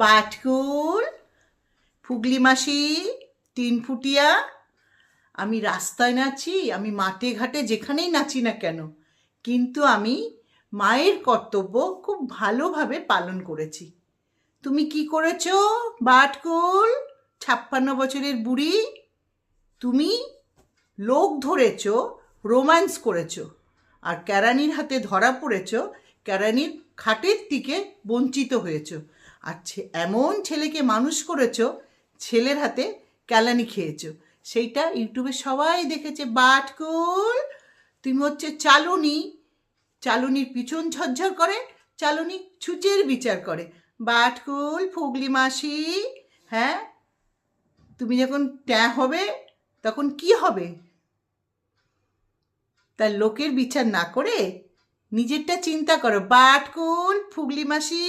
বাটকুল, ফুগলি মাসি তিন ফুটিয়া। আমি রাস্তায় নাচি, আমি মাঠে ঘাটে যেখানেই নাচি না কেন, কিন্তু আমি মায়ের কর্তব্য খুব ভালোভাবে পালন করেছি। তুমি কি করেছ, বাটকুল? ছাপ্পান্ন বছরের বুড়ি। তুমি লোক ধরেছ, রোম্যান্স করেছ, আর ক্যারানির হাতে ধরা পড়েছ ক্যারানির খাটের দিকে বঞ্চিত হয়েছ। আর এমন ছেলেকে মানুষ করেছ, ছেলের হাতে ক্যালানি খেয়েছো। সেইটা ইউটিউবে সবাই দেখেছে, বাটকুল। তুমি হচ্ছে চালুনি। চালুনির পিছন ঝরঝর করে, চালুনি ছুচের বিচার করে। বাটকুল, ফুগলি মাসি হ্যাঁ? তুমি যখন ট্যাঁ হবে, তখন কি হবে? তার লোকের বিচার না করে নিজেরটা চিন্তা করো। বাটকুল, ফুগলি মাসি